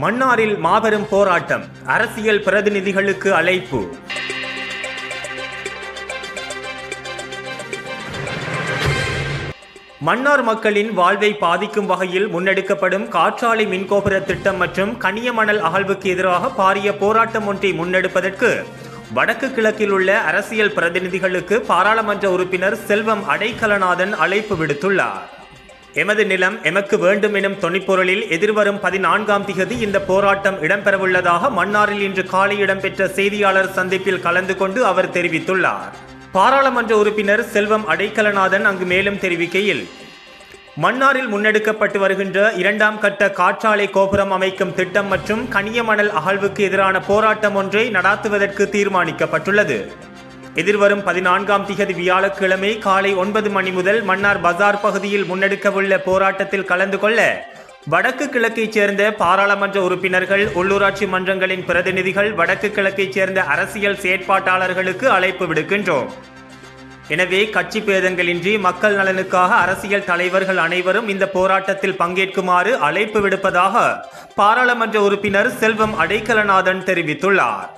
மன்னாரில் மாபெரும் போராட்டம் அரசியல் பிரதிநிதிகளுக்கு அழைப்பு. மன்னார் மக்களின் வாழ்வை பாதிக்கும் வகையில் முன்னெடுக்கப்படும் காற்றாலை மின்கோபுர திட்டம் மற்றும் கனியமணல் அகழ்வுக்கு எதிராக பாரிய போராட்டம் ஒன்றை முன்னெடுப்பதற்கு வடக்கு கிழக்கில் உள்ள அரசியல் பிரதிநிதிகளுக்கு பாராளுமன்ற உறுப்பினர் செல்வம் அடைக்கலநாதன் அழைப்பு விடுத்துள்ளார். எமது நிலம் எமக்கு வேண்டும் எனும் தொனிப்பொருளில் எதிர்வரும் பதினான்காம் திகதி இந்த போராட்டம் இடம்பெறவுள்ளதாக மன்னாரில் இன்று காலை இடம்பெற்ற செய்தியாளர் சந்திப்பில் கலந்து கொண்டு அவர் தெரிவித்துள்ளார். பாராளுமன்ற உறுப்பினர் செல்வம் அடைக்கலநாதன் அங்கு மேலும் தெரிவிக்கையில் மன்னாரில் முன்னெடுக்கப்பட்டு வருகின்ற இரண்டாம் கட்ட காற்றாலை கோபுரம் அமைக்கும் திட்டம் மற்றும் கனியமணல் அகழ்வுக்கு எதிரான போராட்டம் ஒன்றை நடாத்துவதற்கு தீர்மானிக்கப்பட்டுள்ளது. எதிர்வரும் பதினான்காம் திகதி வியாழக்கிழமை காலை ஒன்பது மணி முதல் மன்னார் பஜார் பகுதியில் முன்னெடுக்கவுள்ள போராட்டத்தில் கலந்து கொள்ள வடக்கு கிழக்கைச் சேர்ந்த பாராளுமன்ற உறுப்பினர்கள் உள்ளூராட்சி மன்றங்களின் பிரதிநிதிகள் வடக்கு கிழக்கைச் சேர்ந்த அரசியல் செயற்பாட்டாளர்களுக்கு அழைப்பு விடுக்கின்றோம். எனவே கட்சி பேதங்களின்றி மக்கள் நலனுக்காக அரசியல் தலைவர்கள் அனைவரும் இந்த போராட்டத்தில் பங்கேற்குமாறு அழைப்பு விடுப்பதாக பாராளுமன்ற உறுப்பினர் செல்வம் அடைக்கலநாதன் தெரிவித்துள்ளார்.